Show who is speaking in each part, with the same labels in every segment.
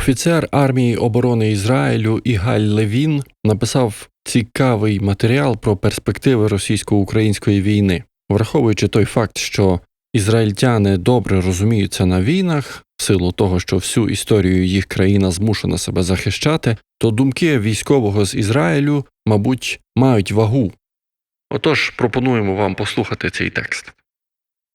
Speaker 1: Офіцер армії оборони Ізраїлю Ігаль Левін написав цікавий матеріал про перспективи російсько-української війни, враховуючи той факт, що ізраїльтяни добре розуміються на війнах, в силу того, що всю історію їх країна змушена себе захищати, то думки військового з Ізраїлю, мабуть, мають вагу. Отож, пропонуємо вам послухати цей текст.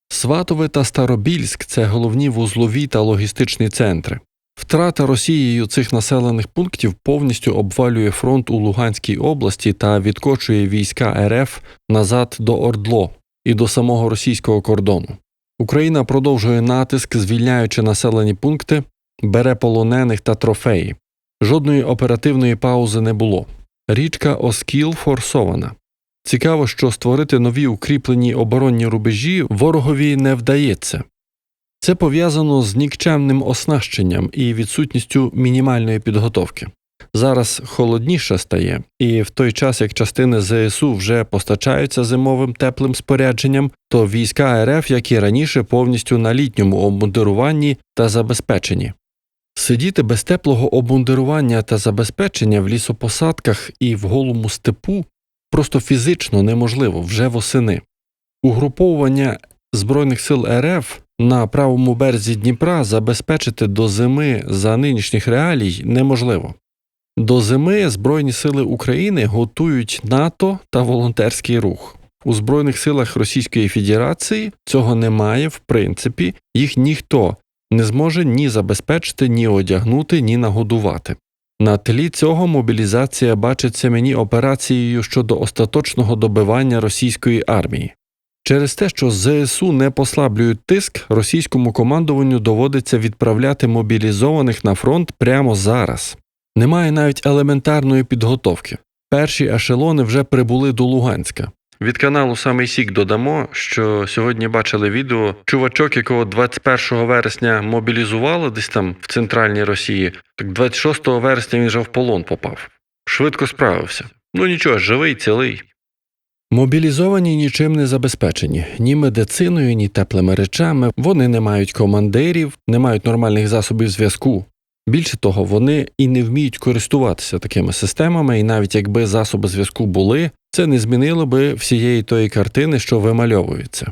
Speaker 1: Сватове та Старобільськ це головні вузлові та логістичні центри. Втрата Росією цих населених пунктів повністю обвалює фронт у Луганській області та відкочує війська РФ назад до Ордло і до самого російського кордону. Україна продовжує натиск, звільняючи населені пункти, бере полонених та трофеї. Жодної оперативної паузи не було. Річка Оскіл форсована. Цікаво, що створити нові укріплені оборонні рубежі ворогові не вдається. Це пов'язано з нікчемним оснащенням і відсутністю мінімальної підготовки. Зараз холодніше стає, і в той час, як частини ЗСУ вже постачаються зимовим теплим спорядженням, то війська РФ, як і раніше, повністю на літньому обмундируванні та забезпеченні. Сидіти без теплого обмундирування та забезпечення в лісопосадках і в голому степу просто фізично неможливо вже восени. Угруповування Збройних сил РФ на правому березі Дніпра забезпечити до зими за нинішніх реалій неможливо. До зими Збройні сили України готують НАТО та волонтерський рух. У Збройних силах Російської Федерації цього немає, в принципі, їх ніхто не зможе ні забезпечити, ні одягнути, ні нагодувати. На тлі цього мобілізація бачиться мені операцією щодо остаточного добивання російської армії. Через те, що ЗСУ не послаблюють тиск, російському командуванню доводиться відправляти мобілізованих на фронт прямо зараз. Немає навіть елементарної підготовки. Перші ешелони вже прибули до Луганська. Від каналу Самий Сік додамо, що сьогодні бачили відео чувачок, якого 21 вересня мобілізували десь там в центральній Росії, так 26 вересня він вже в полон попав. Швидко справився. Ну нічого, живий, цілий. Мобілізовані нічим не забезпечені ні медициною, ні теплими речами. Вони не мають командирів, не мають нормальних засобів зв'язку. Більше того, вони і не вміють користуватися такими системами, і навіть якби засоби зв'язку були, це не змінило би всієї тої картини, що вимальовується.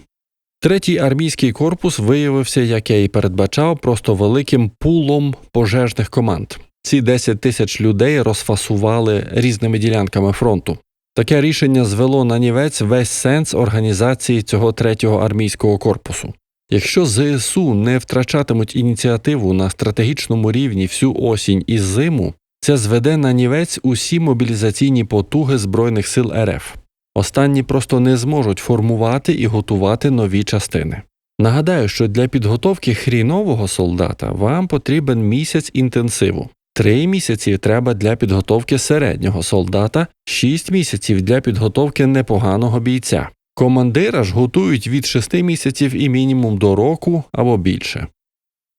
Speaker 1: Третій армійський корпус виявився, як я і передбачав, просто великим пулом пожежних команд. Ці 10 тисяч людей розфасували різними ділянками фронту. Таке рішення звело на нівець весь сенс організації цього третього армійського корпусу. Якщо ЗСУ не втрачатимуть ініціативу на стратегічному рівні всю осінь і зиму, це зведе на нівець усі мобілізаційні потуги Збройних сил РФ. Останні просто не зможуть формувати і готувати нові частини. Нагадаю, що для підготовки хрінового солдата вам потрібен місяць інтенсиву. Три місяці треба для підготовки середнього солдата, шість місяців для підготовки непоганого бійця. Командира ж готують від шести місяців і мінімум до року або більше.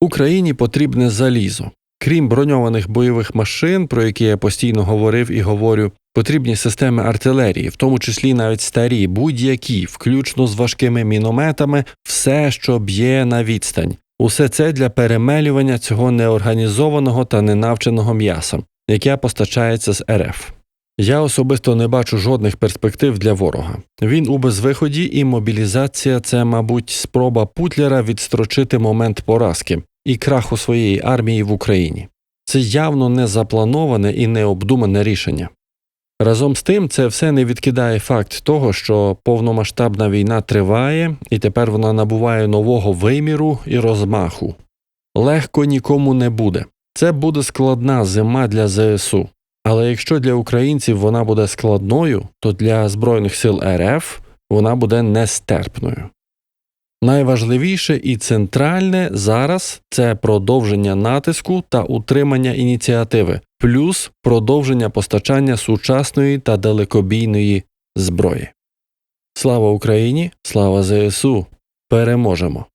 Speaker 1: Україні потрібне залізо. Крім броньованих бойових машин, про які я постійно говорив і говорю, потрібні системи артилерії, в тому числі навіть старі, будь-які, включно з важкими мінометами, все, що б'є на відстань. Усе це для перемелювання цього неорганізованого та ненавченого м'яса, яке постачається з РФ. Я особисто не бачу жодних перспектив для ворога. Він у безвиході, і мобілізація це, мабуть, спроба Путлера відстрочити момент поразки і краху своєї армії в Україні. Це явно не заплановане і необдумане рішення. Разом з тим, це все не відкидає факт того, що повномасштабна війна триває, і тепер вона набуває нового виміру і розмаху. Легко нікому не буде. Це буде складна зима для ЗСУ. Але якщо для українців вона буде складною, то для Збройних сил РФ вона буде нестерпною. Найважливіше і центральне зараз це продовження натиску та утримання ініціативи, плюс продовження постачання сучасної та далекобійної зброї. Слава Україні! Слава ЗСУ! Переможемо!